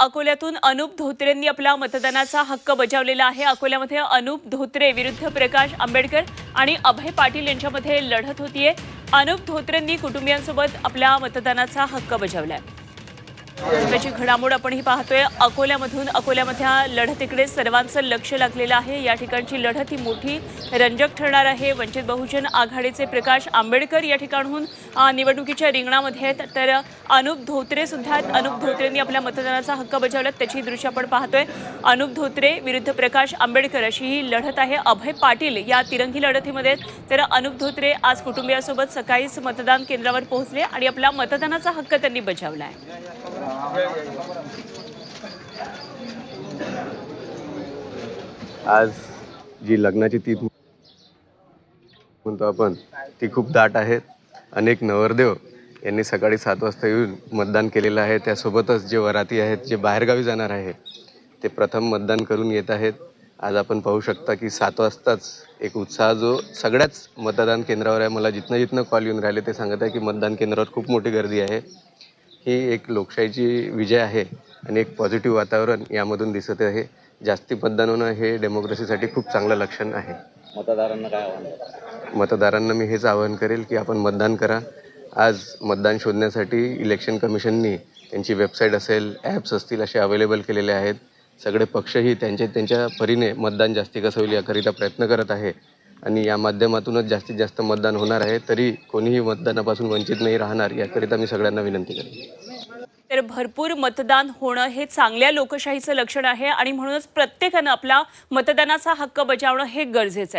अकोल्यातून अनुप धोत्रेंनी आपला मतदानाचा हक्क बजावलेला आहे. अकोल्यामध्ये अनुप धोत्रे विरुद्ध प्रकाश आंबेडकर आणि अभय पाटील यांच्यामध्ये लढत होतीये. अनुप धोत्रेंनी कुटुंबियांसोबत आपला मतदानाचा हक्क बजावलाय. त्याची घडामोड आपण ही पाहतोय. अकोल्यामधून अकोल्यामधल्या लढतीकडे सर्वांचं लक्ष लागलेलं आहे. या ठिकाणची लढत ही मोठी रंजक ठरणार आहे. वंचित बहुजन आघाडीचे प्रकाश आंबेडकर या ठिकाणहून निवडणुकीच्या रिंगणामध्ये आहेत. तर अनुप धोत्रे सुद्धा आहेत. अनुप धोत्रेंनी आपल्या मतदानाचा हक्क बजावला त्याची दृश्य आपण पाहतोय. अनुप धोत्रे विरुद्ध प्रकाश आंबेडकर अशी ही लढत आहे. अभय पाटील या तिरंगी लढतीमध्ये आहेत. तर अनुप धोत्रे आज कुटुंबियासोबत सकाळीच मतदान केंद्रावर पोहोचले आणि आपला मतदानाचा हक्क त्यांनी बजावला आहे. आज जी लग्नाची ती म्हणतो आपण ती खूप दाट आहेत अनेक नवरदेव यांनी सकाळी सात वाजता येऊन मतदान केलेलं आहे. त्यासोबतच जे वराती आहेत जे बाहेरगावी जाणार आहे ते प्रथम मतदान करून येत आहेत. आज आपण पाहू शकता की सात वाजताच एक उत्साह जो सगळ्याच मतदान केंद्रावर आहे. मला जिथनं जिथनं कॉल येऊन राहिले ते सांगत आहे की मतदान केंद्रावर खूप मोठी गर्दी आहे. ही एक लोकशाहीची विजय आहे आणि एक पॉझिटिव्ह वातावरण यामधून दिसत आहे. जास्ती मतदान होणं हे डेमोक्रेसीसाठी खूप चांगलं लक्षण आहे. मतदारांना काय आव्हान मतदारांना मी हेच आवाहन करेल की आपण मतदान करा. आज मतदान शोधण्यासाठी इलेक्शन कमिशननी त्यांची वेबसाईट असेल ॲप्स असतील असे अवेलेबल केलेले आहेत. सगळे पक्षही त्यांच्या त्यांच्या परीने मतदान जास्ती कसं होईल याकरिता प्रयत्न करत आहे. आणि या माध्यमातूनच जास्तीत जास्त मतदान होणार आहे तरी कोणीही मतदानापासून वंचित नाही राहणार याकरिता मी सगळ्यांना विनंती करेन. तर भरपूर मतदान होणं हे चांगल्या लोकशाहीचं लक्षण आहे आणि म्हणूनच प्रत्येकानं आपला मतदानाचा हक्क बजावणं हे गरजेचं आहे.